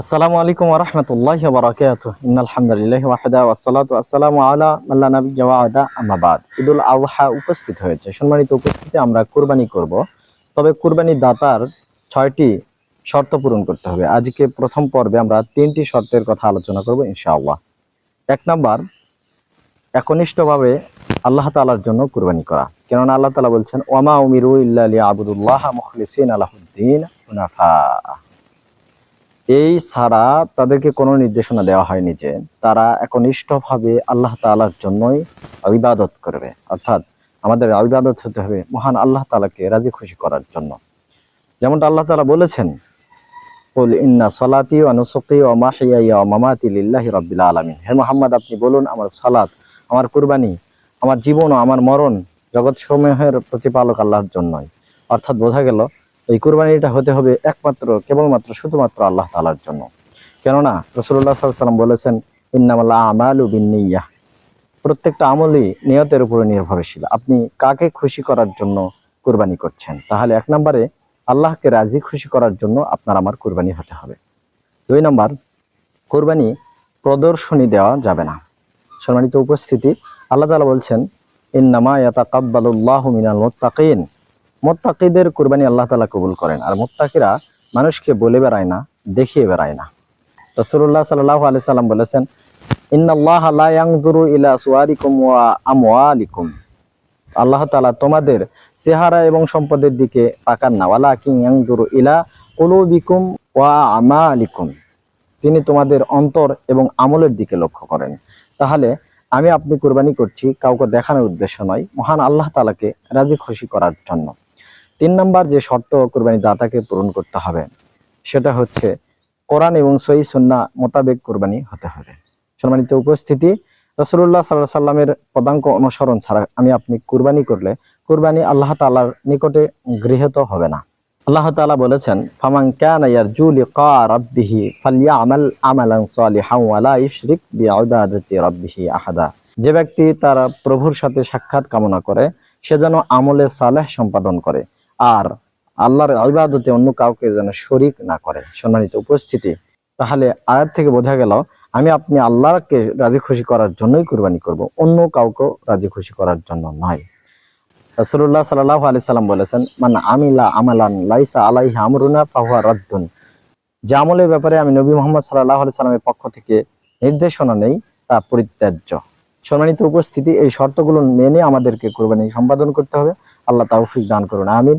আসসালামু আলাইকুম রহমতুল্লাহ বরাকাত আলহামদুলিল্লাহ ওয়াহদা ওয়াসালাতু আসসালামু আলা মাল্লা নবী জাওয়াদা আমাবাদ ঈদুল আজহা উপস্থিত হয়েছে। সম্মানিত উপস্থিতি আমরা কুরবানি করব। তবে কুরবানি দাতার ছয়টি শর্ত পূরণ করতে হবে। আজকে প্রথম পর্বে আমরা তিনটি শর্তের কথা আলোচনা করব ইনশাআল্লাহ। এক নাম্বার, একনিষ্ঠভাবে আল্লাহ তাআলার জন্য কুরবানি করা। কেননা আল্লাহ তাআলা বলছেন ওয়ামা উমিরু ইল্লা লিয়াবুদুল্লাহ মুখলিসিন আলাহুদ্দিন হুনাফা। এই ছাড়া তাদেরকে কোনো নির্দেশনা দেওয়া হয়নি যে তারা একনিষ্ঠভাবে আল্লাহ তালার জন্যই ইবাদত করবে। অর্থাৎ আমাদের ইবাদত হতে হবে মহান আল্লাহ তালাকে রাজি খুশি করার জন্য। যেমনটা আল্লাহ তালা বলেছেন ইন্না মুহাম্মদ, আপনি বলুন, আমার সালাত, আমার কুরবানি, আমার জীবন ও আমার মরণ জগৎ সমূহের প্রতিপালক আল্লাহর জন্যই। অর্থাৎ বোঝা গেল এই কুরবানিটা হতে হবে একমাত্র, কেবলমাত্র, শুধুমাত্র আল্লাহ তালার জন্য। কেননা রসুল্লাহ সাল্লাম বলেছেন ইন্নামাল্লাহ আমালু বিন্নিয়াহ প্রত্যেকটা আমলই নিয়তের উপরে নির্ভরশীল। আপনি কাকে খুশি করার জন্য কুরবানি করছেন? তাহলে এক নম্বরে, আল্লাহকে রাজি খুশি করার জন্য আপনার আমার কুরবানি হতে হবে। দুই নম্বর, কুরবানি প্রদর্শনী দেওয়া যাবে না। সম্মানিত উপস্থিতি, আল্লাহ তাআলা বলছেন, ইন্নামা ইয়াতাকাব্বালুল্লাহু মিনাল মুত্তাকিন। মোত্তাকিদের কুরবানি আল্লাহ তালা কবুল করেন। আর মোত্তাকিরা মানুষকে বলে বেড়ায় না, দেখিয়ে বেড়ায় না। রসুল্লাহ সাল্লাহ আলি সাল্লাম বলেছেন ইলা সুয়ারিকুম ওয়া আল্লাহ তালা তোমাদের চেহারা এবং সম্পদের দিকে তাকান না। ওয়ালাকিন ইয়ানজুরু ইলা কুলুবিকুম ওয়া আমালিকুম। তিনি তোমাদের অন্তর এবং আমলের দিকে লক্ষ্য করেন। তাহলে আমি আপনি কুরবানি করছি, কাউকে দেখানোর উদ্দেশ্য নয়। মহান আল্লাহ তালাকে রাজি খুশি করার জন্য। তিন নাম্বার যে শর্ত কোরবানি দাতাকে পূরণ করতে হবে, সেটা হচ্ছে কোরআন এবং সই সন্না মোতাবেক কোরবানি হতে হবে। সম্মানিত উপস্থিতি রসুল্লাহ সাল্লাহ সাল্লামের পদাঙ্ক অনুসরণ ছাড়া আমি আপনি কুরবানি করলে কুরবানি আল্লাহ তাআলার নিকটে গৃহীত হবে না। আল্লাহ তাআলা বলেছেন কানা ইয়ারজু লিকা রাব্বিহি ফালইআমাল আমাল সালিহান ওয়া লা ইউশরিক বিইবাদাতি রাব্বিহি আহাদা। যে ব্যক্তি তার প্রভুর সাথে সাক্ষাৎ কামনা করে, সে যেন আমলে সালেহ সম্পাদন করে। আর আল্লাহর ইবাদতে অন্য কাউকে যেন শরিক না করে, সম্মানিত উপস্থিতি। তাহলে আয়াত থেকে বোঝা গেল, আমি আপনি আল্লাহকে রাজি খুশি করার জন্যই কুরবানি করব, অন্য কাউকে রাজি খুশি করার জন্য নয়। রাসূলুল্লাহ সাল্লাল্লাহু আলাইহি সাল্লাম বলেছেন, মান আমিলা আমালান লাইসা আলাইহি আমরুনা ফাহুয়া রাদ্দুন। যে আমলের ব্যাপারে আমি নবী মোহাম্মদ সাল্লাল্লাহু আলাইহি সাল্লামের পক্ষ থেকে নির্দেশনা নেই, তা পরিত্যাজ্য। সম্মানিত উপস্থিতি, এই শর্তগুলো মেনে আমাদেরকে কুরবানি সম্পাদন করতে হবে। আল্লাহ তৌফিক দান করুন, আমিন।